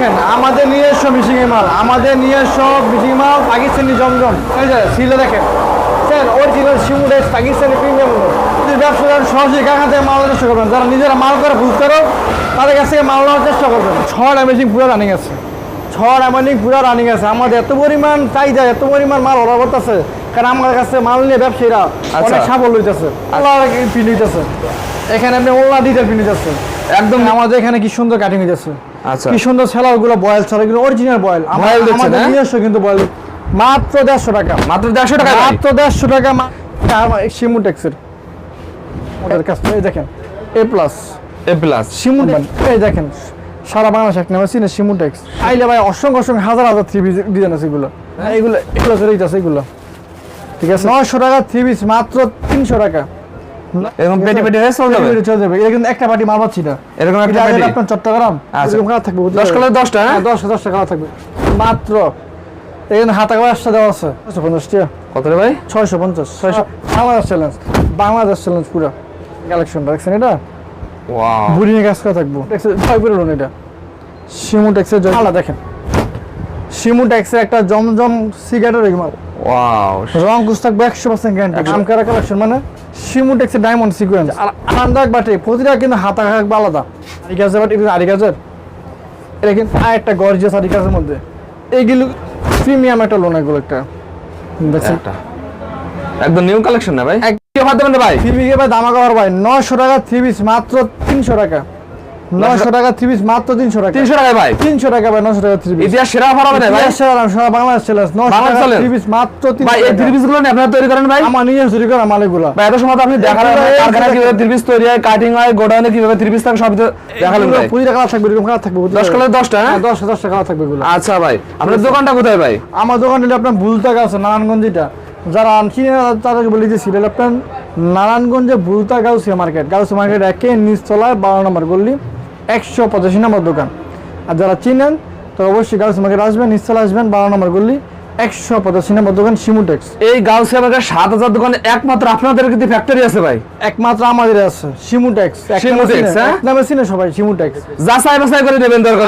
দেখেন আমাদের নিজস্ব মিশিং মাল আমাদের নিজস্ব মিশিং মাল পাকিস্তানি জমজম। সিলে দেখেন। Sir original Shimutex Pakistani premium ব্যবসাদার সহজে কাকা থেকে মাল চেষ্টা করবেন যারা নিজেরা মাল করে বুঝ করো তাদের কাছ থেকে মাল নেওয়ার চেষ্টা করবেন। ছটা মেশিন পুরো রানিং আছে। ছটা মেশিন পুরো রানিং আছে। আমাদের এত পরিমাণ চাহিদা এত পরিমাণ মাল অর্ডার করতেছে কারণ আমার কাছে মাল নিয়ে ব্যবসায়ীরা অনেক সাফল্য হইতেছে। পিন হইতেছে। এখানে আপনি ওল্লা ডিটেল পিন হইতেছে। একদম। আমাদের এখানে কি সুন্দর কাটিং হইতেছে। আচ্ছা। কি সুন্দর সেলারগুলো বয়েল ছাড়া এগুলো অরিজিনাল বয়েল। আমাদের হ্যাঁ? নিজস্ব কিন্তু বয়েল। মাত্র দেড়শো টাকা। মাত্র দেড়শো টাকা মাত্র দেড়শো টাকা সিমুটেক্সের ওটার কাছ থেকে দেখেন এ প্লাস এ প্লাস সিমুটেক্স এই দেখেন সারা বাংলাদেশ এক নামে চিনে সিমুটেক্স আইলে ভাই অসংখ্য অসংখ্য হাজার হাজার থ্রি পিস ডিজাইন আছে এগুলো। এগুলো এগুলো চলে আছে এগুলো। ঠিক আছে? নয়শো টাকা থ্রি পিস মাত্র তিনশো টাকা। এরকম পেটি পেটি হয়ে চলে যাবে? পেটি পেটি চলে যাবে। এটা কিন্তু একটা পার্টি মাল পাচ্ছি না। এরকম একটা পেটি আপনার চট্টগ্রাম। আচ্ছা। এরকম কালার থাকবে দশ কালার দশটা হ্যাঁ? হ্যাঁ দশ দশ টাকা থাকবে। মাত্র এখানে হাতা আসটা দেওয়া আছে। ছয়শো পঞ্চাশ টাকা কত রে ভাই? ছয়শো পঞ্চাশ। ছয়শো বাংলাদেশ চ্যালেঞ্জ বাংলাদেশ চ্যালেঞ্জ পুরো। কালেকশনটা দেখছেন এটা? ওয়াও বুড়ি কাজ করা থাকব। ছয় করে লোন এটা। সিমু ট্যাক্সের আলাদা দেখেন। সিমু ট্যাক্সের একটা জমজম সিগারেটের এগুলো ওয়াও রং কুচ থাকবে একশো পার্সেন্ট গ্যারান্টি কাম করা কালেকশন মানে সিমু ট্যাক্সের ডায়মন্ড সিকুয়েন্স আরামদায়ক বাটে প্রতিটা কিন্তু হাতা থাকবে আলাদা। আরিকাজের বাট এটা আরিকাজের এটা কিন্তু আর একটা গর্জিয়াস আরিকাজের মধ্যে। এইগুলো প্রিমিয়াম একটা লোন এগুলো একটা। দেখছেন? একটা। একদম নিউ কালেকশন না ভাই? এক- ভাই? থ্রি ভাই দামা কভার ভাই। নয়শো টাকা থ্রি পিস মাত্র তিনশো টাকা। নয়শো টাকা থ্রি পিস মাত্র তিনশো টাকা। তিনশো টাকায় ভাই। তিনশো টাকা ভাই নশো টাকা থ্রি পিস ইতিহাস সেরা অফার হবে না ভাই? সারা বাংলাদেশ ছেলে নশো টাকা চলে? পিস মাত্র ভাই এই থ্রি পিসগুলো আপনারা তৈরি করেন ভাই? আমার নিজের চুরি করা মালিকগুলো। ভাই এত সময় আপনি দেখালেন এগুলো না, এই কারখানায় যে- কীভাবে থ্রি পিস তৈরি হয় কাটিং হয় গোডাউনে কীভাবে থ্রি পিস থাকে সব দেখালেন ভাই। প্রতিটা কালার থাকবে এরকম কালার থাকবে দশ কালার দশটা হ্যাঁ? হ্যাঁ দশ দশটা কালার থাকবে এগুলো। আচ্ছা ভাই আপনার দোকানটা কোথায় ভাই? আমার দোকান হলে আপনার আছে যারা তাদেরকে বলে আপনার নারায়ণগঞ্জে ভুলতা গাউসিয়া মার্কেট গাউসিয়া মার্কেট একে নিচতলায় বারো নম্বর গল্লি একশো পঁচাশি নম্বর দোকান। আর যারা চিনেন তো অবশ্যই গাউসিয়া মার্কেট আসবেন নিচতলা আসবেন বারো নম্বর গল্লি একশো পঁচাশি নম্বর দোকান সিমুটেক্স এই গাউসিয়া বাজার সাত হাজার দোকানে একমাত্র আপনাদের কিন্তু ফ্যাক্টরি আছে ভাই। একমাত্র আমাদের আছে সিমুটেক্স নামে সিমুটেক্স, চিনে- হ্যাঁ? নামে চিনে সবাই সিমুটেক্স যাচাই বাছাই করে নেবেন দরকার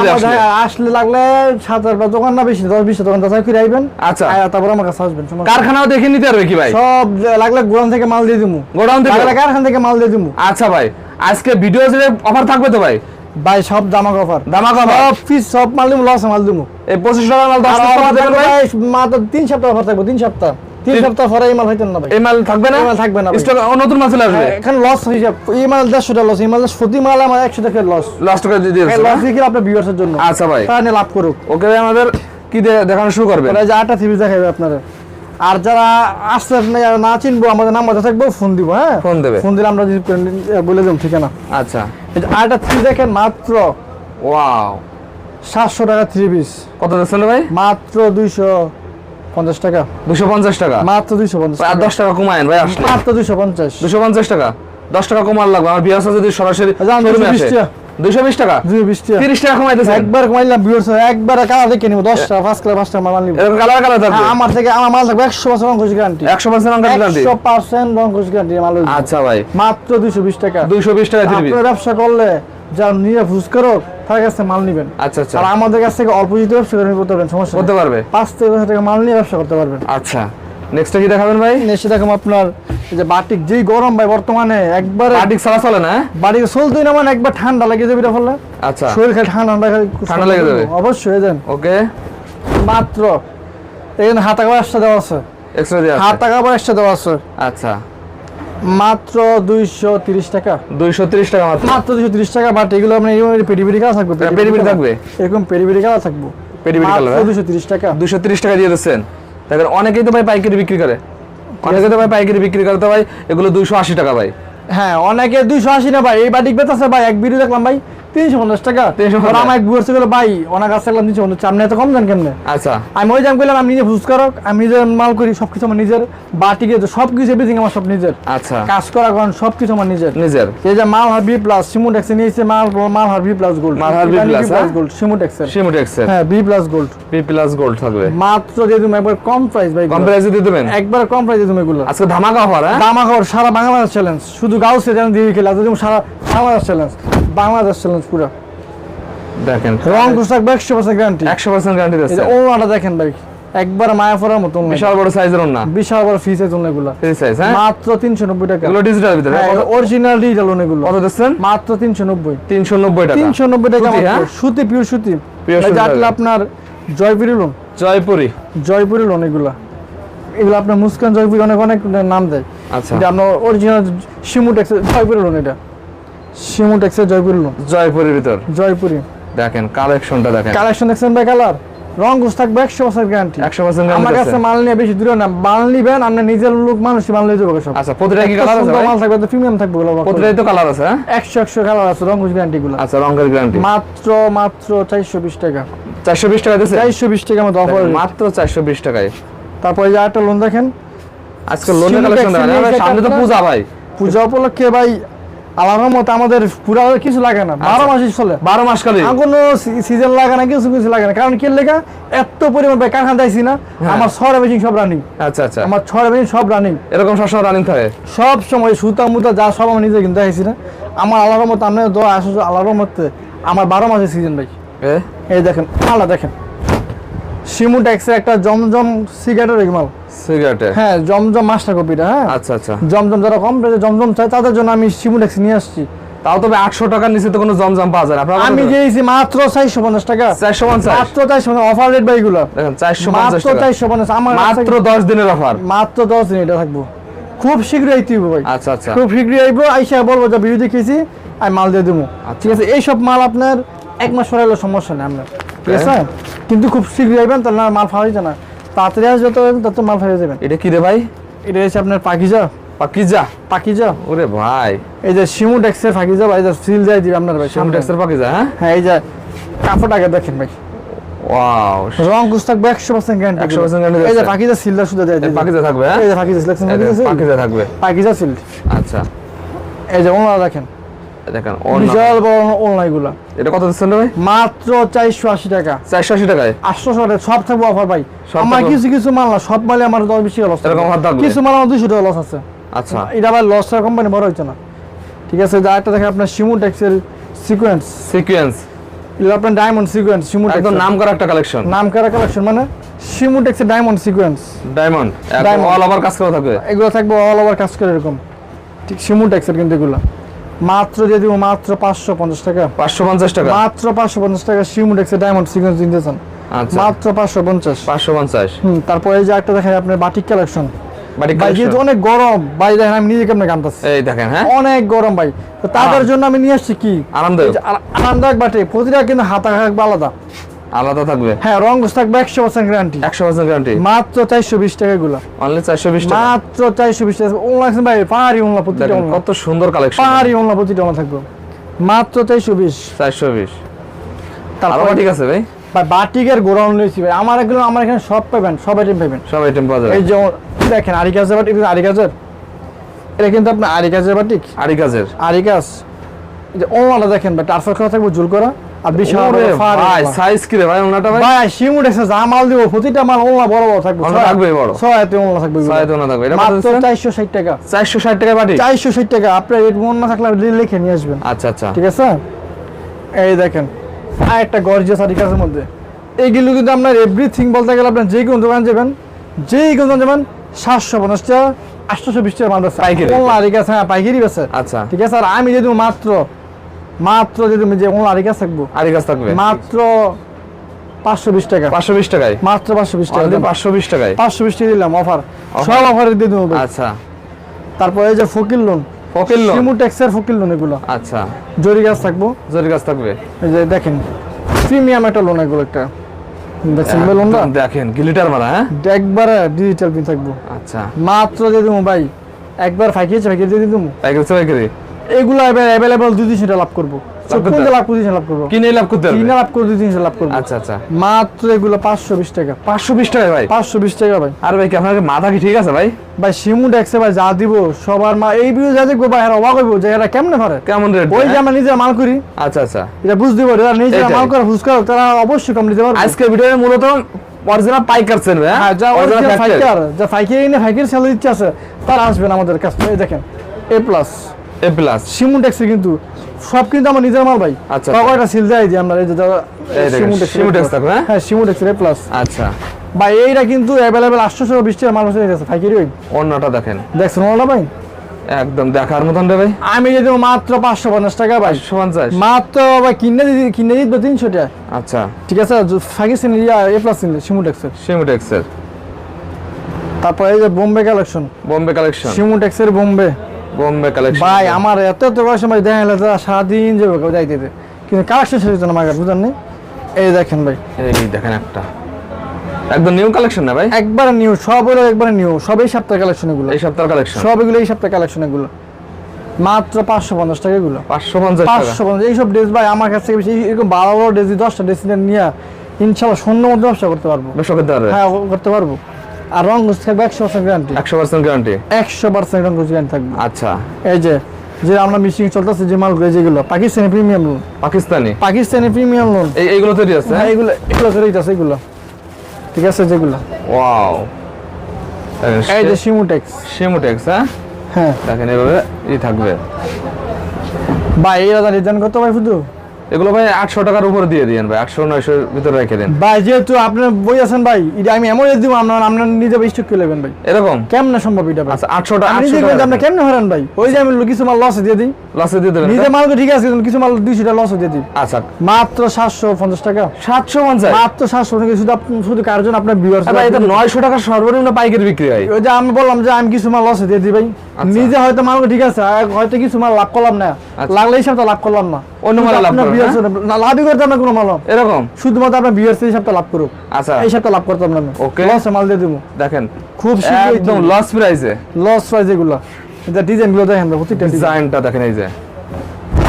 আসলে। লাগলে সাত হাজার দোকান না বেশি দশ বিশ দোকান যাচাই করে আইবেন আচ্ছা। তারপর আমার কাছে আসবেন কারখানাও দেখে নিতে পারবে কি ভাই? সব লাগলে গোডাউন থেকে মাল দিয়ে দিমু। গোডাউন থেকে? কারখানা থেকে মাল দিয়ে দিমু। আচ্ছা ভাই আজকে ভিডিও অফার থাকবে তো ভাই? ভাই সব? সব পিস সব মাল দিমু লস মাল দিমু এই পঁচিশ টাকার মাল দশ আর টাকা offer দেবেন ভাই? মাত্র তিন সপ্তাহ অফার থাকবে তিন সপ্তাহ। তিন তিন- সপ্তাহ পরে এই মাল হইতেন না ভাই। এই মাল থাকবে না? মাল থাকবে না স্টক নতুন মাল চলে আসবে? এখানে লস হিসাব এই মাল দেড়শো টাকা লস এই মাল প্রতি মাল আমার একশো টাকা লস লাস্ট করে দিয়ে দিয়েছে লস দিয়ে আপনার ভিউয়ার্সের জন্য। আচ্ছা ভাই। নিয়ে লাভ করুক। ওকে ভাই আমাদের কি দেখানো শুরু করবে ওরা যে আটটা থ্রি দেখাবে আপনারা আর যারা আসতে না- চিনবো আমাদের নাম্বার থাকব ফোন দিব হ্যাঁ? ফোন দেবে। ফোন দিলে আমরা বলে দেবো ঠিকানা। আচ্ছা। আটটা থ্রি দেখেন মাত্র ওয়াও সাতশো টাকা থ্রি পিস কত দিচ্ছেন ভাই? মাত্র দুইশো পঞ্চাশ টাকা। দুশো পঞ্চাশ টাকা? মাত্র দুইশো পঞ্চাশ আর দশ টাকা কমায়েন ভাই মাত্র দুইশো পঞ্চাশ। দুশো পঞ্চাশ টাকা? দশ টাকা কমার লাগবে আমার বিয়াস যদি সরাসরি 220 টাকা। দুশো বিশ টাকা। দুই বিশ টাকা তিরিশ একবার কমাইলাম ভিউয়ার্স একবার কালার দেখে নিবো দশটা পাঁচ কালার পাঁচটা মাল নিবো। এরকম কালার কালার থাকবে? আমার থেকে আমার মাল থাকবে একশো বছর রং খুশি গ্যারান্টি একশো পার্সেন্ট অঙ্ক গ্যারান্টি একশো পার্সেন্ট রং খুশি গ্যারান্টি মাল আচ্ছা ভাই। মাত্র দুইশো বিশ টাকা। দুইশো বিশ টাকা থ্রি আপনার ব্যবসা করলে যা নিয়ে ভুজ করো তার কাছ থেকে মাল নিবেন। আচ্ছা আচ্ছা। আর আমাদের কাছ থেকে অল্প যদি ব্যবসা করতে পারবেন সমস্যা করতে পারবে? পাঁচ থেকে দশ হাজার টাকা মাল নিয়ে ব্যবসা করতে পারবেন। আচ্ছা। নেক্সট কি দেখাবেন ভাই? দেখুন আপনার যে বাটিক যেই গরম ভাই বর্তমানে একবারে ছাড়া চলে না? চলতেই না মানে একবার ঠান্ডা লেগে যাবে এটা ফলে আচ্ছা। শরীর খালি ঠান্ডা ঠান্ডা খালি ঠান্ডা লেগে যাবে। অবশ্যই দেন। ওকে মাত্র এখানে হাতা কাপড় একশো দেওয়া আছে। এক্সট্রা। হাতা কাপড় একশো দেওয়া আছে। আচ্ছা। মাত্র দুইশো তিরিশ টাকা। দুইশো তিরিশ টাকা মাত্র? মাত্র দুইশো তিরিশ টাকা বাট এগুলো আপনার এই পেটি পেটি কালা থাকবে পেটি পেটি থাকবে? এরকম পেটি পেটি থাকব। পেটি পেটি হ্যাঁ? দুইশো তিরিশ টাকা। দুশো তিরিশ টাকা দিয়ে দিচ্ছেন? দেখেন, অনেকেই তো ভাই পাইকারি বিক্রি করে। অনেকে তো ভাই পাইকারি বিক্রি করে। তো ভাই, এগুলো দুইশো আশি টাকা ভাই। হ্যাঁ অনেকে দুইশো আশি না ভাই, এই বাটিক বেতাছে ভাই, এক বিড়ি দেখলাম ভাই। তিনশো পঞ্চাশ টাকা। 350 আর আমার এক বুয়ার গেলো ভাই ওনার কাছে তিনশো পঞ্চাশ আপনি এত কম জান কেমনে? আচ্ছা। আমি ওই দাম করলাম আমি নিজে ভুজ করক আমি নিজের মাল করি সবকিছু আমার নিজের। বাটিকে সব কিছু এভরিথিং আমার সব নিজের। আচ্ছা। কাজ করা করেন সব কিছু আমার নিজের। নিজের। এই যে মাল হার বি প্লাস সিমুট এক্সে নিয়েছে মাল মাল হার বি প্লাস গোল্ড। মাল হার plus, হ্যাঁ? গোল্ড সিমুট এক্সের সিমোটেক্সের হ্যাঁ B plus gold. P plus gold থাকবে। মাত্র দিয়ে তুমি একবার কম প্রাইস ভাই কম প্রাইসে দিয়ে দেবেন? একবার কম প্রাইসে তুমি এগুলো। আজকে ধামাকা হ্যাঁ? দামা খবর সারা বাংলাদেশ চ্যালেঞ্জ শুধু গাউসে যেন দিয়ে খেলে তুমি সারা বাংলাদেশ চ্যালেঞ্জ বাংলাদেশ চ্যালেঞ্জ পুরো দেখেন। রং থাকবে একশো পার্সেন্ট গ্যারান্টি একশো পার্সেন্ট গ্যারান্টি যে ওনাটা দেখেন ভাই একবার মায়া পড়ার মতো বিশাল বড় সাইজের না বিশাল বড় এগুলো। এই সাইজ হ্যাঁ? মাত্র তিনশো নব্বই টাকা। এগুলো ডিজিটাল ভিতরে অরিজিনাল ডিজিটাল লোন এগুলো। কত দিচ্ছেন? মাত্র তিনশো নব্বই। তিনশো নব্বই টাকা। তিনশো নব্বই টাকা মাত্র। হ্যাঁ? সুতি পিওর সুতি। এই সুতি। আপনার জয়পুরি লোন জয়পুরি। জয়পুরি লোন এগুলো। এগুলো আপনার মুস্কান জয়পুরি অনেক অনেক নাম দেয়। আচ্ছা। এটা আপনার অরিজিনাল শিমু ট্যাক্সের জয়পুরি লোন এটা। জয়পুরি লোন। জয়পুরির ভিতর? জয়পুরি। দেখেন কালেকশনটা দেখেন। কালেকশন দেখছেন ভাই কালার? রং ঘুষ থাকবে একশো বছর গ্যারান্টি একশো পার্সেন্ট আমার কাছে মাল নিয়ে বেশি দূরে না। মাল নিবেন আপনার নিজের লোক মানুষ মাল নিয়ে যাবে সব। আচ্ছা প্রতিটা কি কালার আছে মাল থাকবে প্রিমিয়াম থাকবে ওগুলো প্রতিটাই তো কালার আছে হ্যাঁ? একশো একশো কালার আছে রং ঘুষ গ্যারান্টি গুলো। আচ্ছা রঙের গ্যারান্টি মাত্র মাত্র চারশো বিশ টাকা। চারশো বিশ টাকা দিচ্ছে চারশো বিশ টাকা মতো অফার মাত্র চারশো বিশ টাকায়। তারপরে যে একটা লোন দেখেন। আজকে লোনের কালেকশন সামনে তো পূজা ভাই। পূজা উপলক্ষে ভাই আলাদা মতো আমাদের পুরা কিছু লাগে না। বারো মাসই চলে। বারো মাস কালে কোনো সিজন লাগে না কিছু কিছু লাগে না। কারণ কি লেখা এত পরিমাণ ভাই কারখানা দিয়েছি না। আমার ছড়া মেশিন সব রানিং আচ্ছা আচ্ছা। আমার ছড়া মেশিন সব রানিং এরকম সবসময় রানিং থাকে? সব সময় সুতা মুতা যা সব আমি নিজে কিনতে আইছি না। আমার আল্লাহর মতো আপনার দোয়া আসো আল্লাহর মধ্যে আমার বারো মাসের সিজন ভাই। এই দেখেন আল্লাহ দেখেন। শিমু ট্যাক্সের একটা জমজম সিগারেটের মাল সিগারেটে? হ্যাঁ জমজম মাস্টার কপিটা হ্যাঁ। আচ্ছা আচ্ছা। জমজম যারা কম জমজম চায় তাদের জন্য আমি শিমু ট্যাক্সি নিয়ে আসছি। তাও তবে আটশো টাকার নিচে তো কোনো জমজম পাওয়া যায় না। আমি দিয়েছি মাত্র চারশো পঞ্চাশ টাকা। চারশো পঞ্চাশ? মাত্র চারশো অফার রেট এগুলো। দেখেন চারশো পঞ্চাশ মাত্র চারশো পঞ্চাশ আমার মাত্র দশ দিনের অফার মাত্র দশ দিন এটা থাকব। খুব শীঘ্রই ভাই। আচ্ছা আচ্ছা। খুব শীঘ্রই আইবো আইসা বলব যে ভিডিও দেখেছি আমি মাল দিয়ে দেবো ঠিক আছে এইসব মাল আপনার এক মাস পরে সমস্যা নেই আপনার। ঠিক আছে? কিন্তু খুব শীঘ্রই আইবেন তাহলে মাল ফাওয়া যায় না। তাড়াতাড়ি আসবে যত তত মাল ফাওয়া যাবেন এটা কি রে ভাই? এটা হচ্ছে আপনার পাকিজা। পাকিজা? পাকিজা। ওরে ভাই। এই যে শিমু ডেক্সের পাকিজা ভাই যে সিল দিয়ে দিবে আপনার ভাই সামটেক্সের পাকিজা হ্যাঁ? হ্যাঁ এই যে কাপড় আগে দেখেন ভাই। ওয়াও। রং কুচ থাকবে একশো পার্সেন্ট গ্যারান্টি 100% guarantee এই যে। পাকিজা সিলটা শুধু দিয়ে পাকিজা থাকবে হ্যাঁ? এই যে পাকিজা সিলেকশন পাকিজা থাকবে। পাকিজা সিল আচ্ছা। এই যে ওনারা দেখেন। দেখেন বিশাল বড় ওনলাই গুলা এটা কত দিচ্ছেন ভাই? মাত্র চারশো আশি টাকা। চারশো আশি টাকায়? আটশো টাকা সব থাকব অফার ভাই। আমার কিছু কিছু মাল না সব মালে আমার দশ বেশি লস এরকম? কিছু মাল আমার দুশো টাকা লস আছে। আচ্ছা। এটা আবার লস কোম্পানি বড় হচ্ছে না। ঠিক আছে যা একটা দেখেন আপনার শিমু ট্যাক্সের সিকোয়েন্স সিকোয়েন্স এটা আপনার ডায়মন্ড সিকোয়েন্স শিমু একদম নাম করা একটা কালেকশন নাম করা কালেকশন মানে শিমু ট্যাক্সের diamond sequence diamond. All over কাজ করা থাকবে। এগুলো থাকবে অল ওভার কাজ করে এরকম। ঠিক শিমু ট্যাক্সের কিন্তু এগুলো। মাত্র দিয়ে দিব মাত্র পাঁচশো পঞ্চাশ টাকা। পাঁচশো পঞ্চাশ টাকা? মাত্র পাঁচশো পঞ্চাশ টাকা শিমু ডায়মন্ড সিকোয়েন্স আচ্ছা। মাত্র পাঁচশো পঞ্চাশ। পাঁচশো পঞ্চাশ। হুম তারপরে এই যে একটা দেখেন আপনার বাটিক কালেকশন যেহেতু অনেক গরম ভাই দেখেন আমি নিজেকে আপনার গানতাছি এই দেখেন হ্যাঁ? অনেক গরম ভাই। তো তাদের জন্য আমি নিয়ে আসছি কি? আরামদায়ক। আনন্দ আরামদায়ক বাটে। প্রতিটা কিন্তু হাতা থাকবে আলাদা। আলাদা থাকবে? হ্যাঁ রং থাকবে একশো পার্সেন্ট গ্যারান্টি একশো পার্সেন্ট গ্যারান্টি মাত্র চারশো বিশ টাকা গুলো অনলি চারশো বিশ টাকা? মাত্র চারশো বিশ টাকা। ওনলাইন ভাই পাহাড়ি ওনলা প্রতিটা কত সুন্দর কালেকশন পাহাড়ি ওনলা প্রতিটা ওনলা থাকবে। মাত্র চারশো বিশ। চারশো বিশ। আরও তারপরে ঠিক আছে ভাই? ভাই বাটিকের গোড়াউন রয়েছে ভাই। আমার এগুলো আমার এখানে সব পাবেন সব আইটেম পাবেন। সব আইটেম পাওয়া যাবে। এই যে ও- দেখেন আরিকাজের বাটিক আরিকাজের এটা কিন্তু আপনার আরিকাজের বাটিক। আরি কাজের আরিকাস এই যে ওনাটা দেখেন ভাই টার্ফার করা থাকবে জুল করা। আর বিশাল ওরে বড় ফাড়ি। ভাই সাইজ কি রে ভাই ওনাটা ভাই? ভাই শিমুট এসে যা মাল দিব প্রতিটা মাল ওলা বড় বড় থাকবে। ওনা থাকবে বড়। ছয়তে থাকবে ওনা এটা মাত্র টাকা। টাকা বাটি? চারশো ষাট টাকা। আপনার রেট মন না থাকলে আপনি লিখে নিয়ে আসবেন। আচ্ছা আচ্ছা। ঠিক আছে? এই দেখেন আর একটা গর্জিয়াস মধ্যে। এইগুলো কিন্তু আপনার এভরিথিং বলতে গেলে আপনার যে কোনো দোকান যাবেন যেই কোনো দোকান যাবেন সাতশো পঞ্চাশ টাকা আটশোশো বিশ টাকা মাল পাইকারি। ওলা আরিকাস হ্যাঁ পাইকারি আচ্ছা। ঠিক আছে? আর আমি যদি মাত্র মাত্র যদি যে ওলা আরিকাস থাকব। আরি কাজ থাকবে। মাত্র পাঁচশো বিশ টাকা। পাঁচশো বিশ টাকায়? মাত্র পাঁচশো বিশ টাকা পাঁচশো বিশ টাকায়? পাঁচশো বিশ টাকা দিলাম অফার সব অফারে দিয়ে দেবো আচ্ছা। তারপরে এই যে ফকির লোন ফকির লোন সিমু ট্যাক্সের ফকির লোন এগুলো। আচ্ছা। জরি গাছ থাকব। জরি কাজ থাকবে? এই যে দেখেন প্রিমিয়াম একটা লোন এগুলো একটা। দেখছেন একদম দেখেন গিলিটার মারা হ্যাঁ? একবারে ডিজিটাল পিন থাকব। আচ্ছা। মাত্র দিয়ে দেবো ভাই। একবার ফাইকিয়েছে ফাইকিয়ে দিয়ে দেবো। তো পাইকারি এগুলো দুই তিনশো লাভ করব। লাভ করতে কোনটা লাভ পজিশন লাভ করব। কিনে লাভ করতে কিনে লাভ করে দুই তিনশো লাভ করব। আচ্ছা আচ্ছা। মাত্র এগুলো পাঁচশো বিশ টাকা। পাঁচশো বিশ ভাই? পাঁচশো বিশ টাকা ভাই। আর ভাই কি আপনার মাথা কি ঠিক আছে ভাই? ভাই শিমু ট্যাক্সে ভাই যা দিব সবার মা এই ভিডিও যা দেখব ভাই এরা অবাক হইব যে এরা কেমনে পারে কেমন রেট ওই যে আমরা নিজেরা মাল করি। আচ্ছা আচ্ছা। এটা বুঝ দিব এরা নিজেরা মাল করে হুস করে তারা অবশ্যই কম দিতে পারবে। আজকের ভিডিওতে মূলত অরিজিনাল পাইকার সেল হ্যাঁ? যা অরিজিনাল original ফাইকার যা এনে সেল ইচ্ছা আছে তারা আসবেন আমাদের কাছে এই দেখেন এ প্লাস এ প্লাস সিমুটেক্সের কিন্তু সব কিন্তু আমার নিজের মাল ভাই। আচ্ছা। কয়টা সিল দেয় যে আমরা এই যে সিমুটেক্স থাকবে, হ্যাঁ? হ্যাঁ সিমুটেক্সের এ প্লাস আচ্ছা। ভাই এইটা কিন্তু অ্যাভেলেবেল আটশোশো বিশ টাকা মাল হয়ে গেছে ফাইকারি ওই অন্যটা দেখেন। দেখছেন ওলা ভাই? একদম দেখার মতন রে ভাই। আমি যদি মাত্র পাঁচশো পঞ্চাশ টাকা পাঁচশো পঞ্চাশ। মাত্র ভাই কিনে দিদি কিনে দিত তিনশো টাকা। আচ্ছা। ঠিক আছে ফাইকিসেন ইয়া এ প্লাস কিনলে সিমুটেক্সের সিমুটেক্সের তারপর এই যে বোম্বে কালেকশন বোম্বে কালেকশন সিমুটেক্সের বোম্বে বোম্বে কালেকশন ভাই আমার এত এত ভাই দেখা গেলে সারাদিন যাবে যাইতে। কিন্তু কালেকশন শেষ না আমার কাছে, বুঝলেন নি? এই দেখেন ভাই। এই দেখেন একটা। একদম নিউ কালেকশন না ভাই? একবারে নিউ সব হলো একবারে নিউ সব এই সপ্তাহের কালেকশন এগুলো। এই সপ্তাহের কালেকশন সব এগুলো এই সপ্তাহের কালেকশন এগুলো। মাত্র পাঁচশো পঞ্চাশ টাকা এগুলো। পাঁচশো পঞ্চাশ পাঁচশো পঞ্চাশ এইসব ড্রেস ভাই আমার কাছ থেকে বেশি এরকম বারো বারো ড্রেস দশটা ড্রেস নিয়ে ইনশাল্লাহ শূন্য মধ্যে ব্যবসা করতে পারব। ব্যবসা করতে পারবে? হ্যাঁ করতে পারব। আর রং থাকবে একশো পার্সেন্ট গ্যারান্টি একশো পার্সেন্ট গ্যারান্টি একশো পার্সেন্ট রং গ্যারান্টি থাকবে। আচ্ছা। এই যে যে আমরা মিশিং চলতেছে যে মালগুলো যেগুলো Pakistani premium lawn Pakistani? Pakistani premium lawn এই এইগুলো তৈরি আছে? হ্যাঁ এগুলো এগুলো তৈরি আছে এগুলো ঠিক আছে যেগুলো। ওয়াও। এই যে সিমুটেক্স সিমুটেক্স হ্যাঁ? হ্যাঁ। দেখেন এভাবে ই থাকবে। ভাই এই রাজা রিটার্ন কত ভাই শুধু এগুলো ভাই আটশো টাকার উপরে দিয়ে দিয়েন ভাই আটশো নয়শোর ভিতরে রেখে দেন। ভাই যেহেতু আপনার বই আছেন ভাই এটা আমি এমন দিব আপনার আপনার নিজে স্টক করে নেবেন ভাই। এরকম? কেমনে সম্ভব এটা আচ্ছা আটশো টাকা আমি আটশো নিজে আপনি কেমনে হারান ভাই? ওই যে আমি কিছু মাল লসে দিয়ে দিই। লসে দিয়ে দেবেন নিজে মাল তো ঠিক আছে কিছু মাল দুইশো টাকা লসে দিয়ে দিই। আচ্ছা। মাত্র সাতশো পঞ্চাশ টাকা। সাতশো পঞ্চাশ? মাত্র সাতশো টাকা শুধু শুধু কার জন্য? আপনার ভিউয়ার্স ভাই এটা নয়শো টাকার সর্বনিম্ন পাইকারি বিক্রি হয়। ওই যে আমি বললাম যে আমি কিছু মাল লসে দিয়ে দিই ভাই। নিজে হয়তো মাল ঠিক আছে হয়তো কিছু মাল লাভ করলাম না। আচ্ছা। লাগলে এই সপ্তাহ লাভ করলাম না। অন্য মালে লাভ viewers না? লাভই করতাম না কোনো মাল এরকম? শুধুমাত্র আপনার ভিউয়ার্স এই সপ্তাহ লাভ করুক। আচ্ছা। এই সপ্তাহ লাভ করতাম না Okay. লসে মাল দিয়ে দেবো। দেখেন খুব একদম লস প্রাইসে লস প্রাইস এগুলো। এটা ডিজাইনগুলো দেখেন ডিজাইন ডিজাইনটা দেখেন এই যে।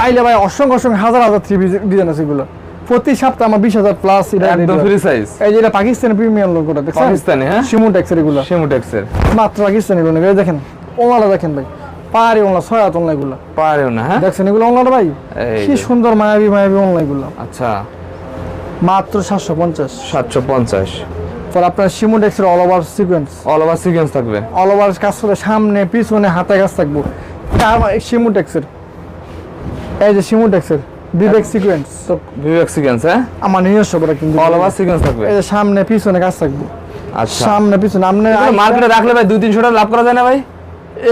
আইলে ভাই অসংখ্য অসংখ্য হাজার হাজার থ্রি ডিজাইন আছে এগুলো। প্রতি সপ্তাহে আমার বিশ হাজার প্লাস একদম ফ্রি সাইজ এই যে এটা পাকিস্তানি প্রিমিয়াম লোক ওটা দেখছেন? পাকিস্তানি হ্যাঁ? সিমুটেক্সের এগুলো। সিমুটেক্সের মাত্র পাকিস্তানি গুলো এই দেখেন। ওনারা দেখেন ভাই। পাহাড়ি ওনলা ছয় হাত ওনলা এগুলো। পারেও না হ্যাঁ? দেখছেন এগুলো ওনলাটা ভাই? কি সুন্দর মায়াবী মায়াবী এগুলো। আচ্ছা। মাত্র সাতশো পঞ্চাশ। সাতশো পঞ্চাশ। পর আপনার সিমুটেক্সের all over sequence all over sequence থাকবে। অল ওভার কাজ করে সামনে পিছনে হাতে কাজ থাকব। সিমুটেক্সের এই যে সিমুটেক্সের বিবেক সিকোয়েন্স তো বিবেক সিকোয়েন্স হ্যাঁ? আমার নিজস্ব করে কিন্তু অল ওভার সিকোয়েন্স থাকবে। এই যে সামনে পিছনে কাজ থাকব। আচ্ছা। সামনে পিছনে আপনি মার্কেটে রাখলে ভাই দুই তিনশো টাকা লাভ করা যায় না ভাই?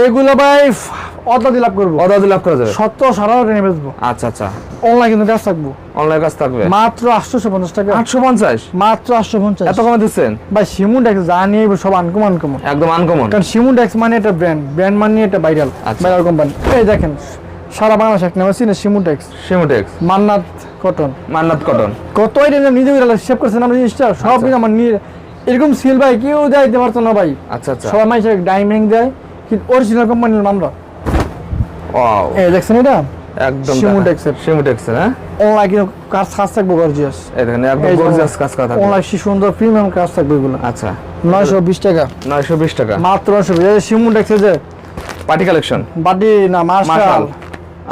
এগুলো ভাই দিয়ে লাভ করব। অর্ডার লাভ করা যাবে? সত্তর সাড়ে টেনে বেচবো। আচ্ছা আচ্ছা। অনলাইন কিন্তু কাজ থাকব। অনলাইন কাজ থাকবে? মাত্র আটশোশো পঞ্চাশ টাকা। আটশো পঞ্চাশ? মাত্র আটশো পঞ্চাশ এত কমে দিচ্ছেন? ভাই সিমুন ট্যাক্স যা নিয়ে সব আনকমন আনকমন একদম আনকমন কারণ সিমুন ট্যাক্স মানে এটা ব্র্যান্ড ব্র্যান্ড মানে এটা ভাইরাল আচ্ছা। ভাইরাল কোম্পানি এই দেখেন সারা বাংলাদেশ এক নাম চিনে সিমুন সিমুটেক্স মান্নাত কটন মান্নাত কটন কত এটা নিজে হিসেব করছেন আমরা জিনিসটা? সব কিছু আমার নিয়ে এরকম সিল ভাই কেউ দেয় দিতে পারতো না ভাই। আচ্ছা আচ্ছা। সবাই মানুষ ডাইমিং দেয়। কিন্তু অরিজিনাল কোম্পানির মামলা? ওয়াও এই দেখছেন এটা? একদম সিমুটেক্সের। সিমুটেক্সের হ্যাঁ? অনলাইন কিন্তু কাজ কাজ থাকবে গর্জিয়াস এই দেখেন একদম গর্জিয়াস কাজ করা থাকবে। অনলাইন সুন্দর প্রিমিয়াম কাজ থাকবে এগুলো। আচ্ছা। নয়শো বিশ টাকা। নয়শো বিশ টাকা। মাত্র নয়শো বিশ। সিমুন ট্যাক্সে যে পার্টি কালেকশন বাটি না মার্শাল।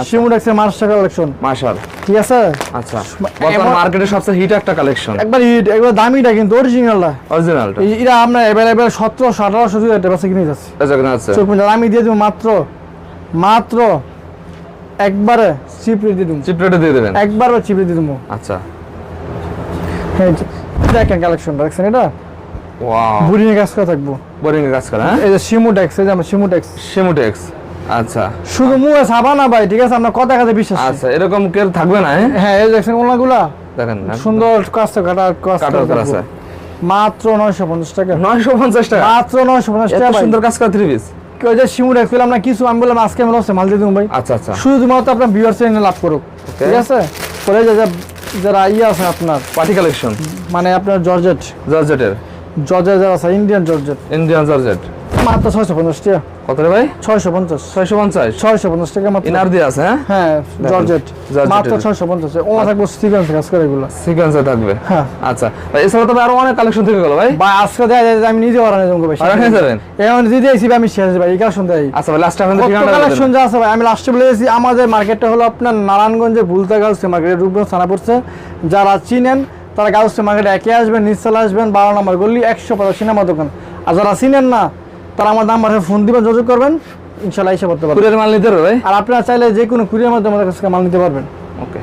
সিমুন ট্যাক্সের মার্শাল কালেকশন মার্শাল ঠিক আছে? আচ্ছা। বর্তমান মার্কেটে সবচেয়ে হিট একটা কালেকশন একবার হিট একবার দামিটা কিন্তু অরিজিনালটা অরিজিনালটা এটা আমরা অ্যাভেলেবেল সতেরোশো আঠারোশো দুই হাজার টাকা কিনে যাচ্ছি। আছে। চোখ মিলে আমি দিয়ে দেবো মাত্র। মাত্র একবারে চিপ রেট দিয়ে দেবো। চিপ রেটে দিয়ে দেবেন। একবার চিপ রেট দিয়ে দেবো। আচ্ছা। এই যে, দেখেন কালেকশনটা দেখছেন এটা? ওয়াও বুড়ি নিয়ে কাজ করা থাকব। বোরিং কাজ করে হ্যাঁ? এই যে সিমুটেক্স এই যে আমার সিমুটেক্স সিমুটেক্স আচ্ছা। শুধু মুখে সাবা না ভাই ঠিক আছে? আপনার কথা কাছে বিশ্বাস আচ্ছা এরকম কেউ থাকবে না হ্যাঁ? হ্যাঁ এই দেখছেন ওনাগুলা দেখেন না সুন্দর কাজটা কাটা কাজ আছে। মাত্র নয়শো পঞ্চাশ টাকা। নয়শো পঞ্চাশ টাকা? মাত্র নয়শো পঞ্চাশ এত টাকা সুন্দর কাজ করা থ্রি পিস কেউ যে সিমুটেক্স পেলাম না কিছু আমি বললাম আজকে আমি লসে মাল দিয়ে দেবো ভাই। আচ্ছা আচ্ছা। শুধুমাত্র আপনার ভিউয়ার্স এনে লাভ করুক ঠিক আছে? পরে যে- যারা ইয়ে আছে আপনার পার্টি কালেকশন মানে আপনার জর্জেট। জর্জেটের। জর্জেট যারা আছে ইন্ডিয়ান জর্জেট। Indian georgette. মাত্র ছয়শো পঞ্চাশ টাকা। কত রে ভাই? ছয়শো পঞ্চাশ। ছয়শো পঞ্চাশ? ছয়শো পঞ্চাশ টাকা মাত্র। ইনার দিয়ে আছে হ্যাঁ? হ্যাঁ জর্জেট। মাত্র ছয়শো পঞ্চাশ। ও থাকব সিকোয়েন্স কাজ করে এগুলো। সিকোয়েন্সে থাকবে? হ্যাঁ। আচ্ছা। ভাই এছাড়া তবে আরও অনেক কালেকশন থেকে গেল ভাই। বা আজকে দেয় যে আমি নিজে ভাই নিয়ে যাবেন এখন ভাই আমি শেষ ভাই এই কালেকশন আচ্ছা ভাই লাস্ট এখন কত ঠিকানা কালেকশন যা আছে ভাই আমি লাস্টে বলে দিয়েছি আমাদের মার্কেটটা হলো আপনার নারায়ণগঞ্জে ভুলতা গাউসে মার্কেটে রূপগঞ্জ থানা পড়ছে। যারা চিনেন তারা গাউসে মার্কেটে একে আসবেন নিচতলা আসবেন বারো নম্বর গল্লি একশো পঁচাশি নাম্বার দোকান। আর যারা চিনেন না তারা আমার নাম্বারে ফোন দিবেন যোগাযোগ করবেন ইনশাল্লাহ এসে করতে পারবেন। কুরিয়ার মাল নিতে পারবে আর আপনারা চাইলে যে কোনো কুরিয়ার মাধ্যমে আমাদের কাছে মাল নিতে পারবেন। ওকে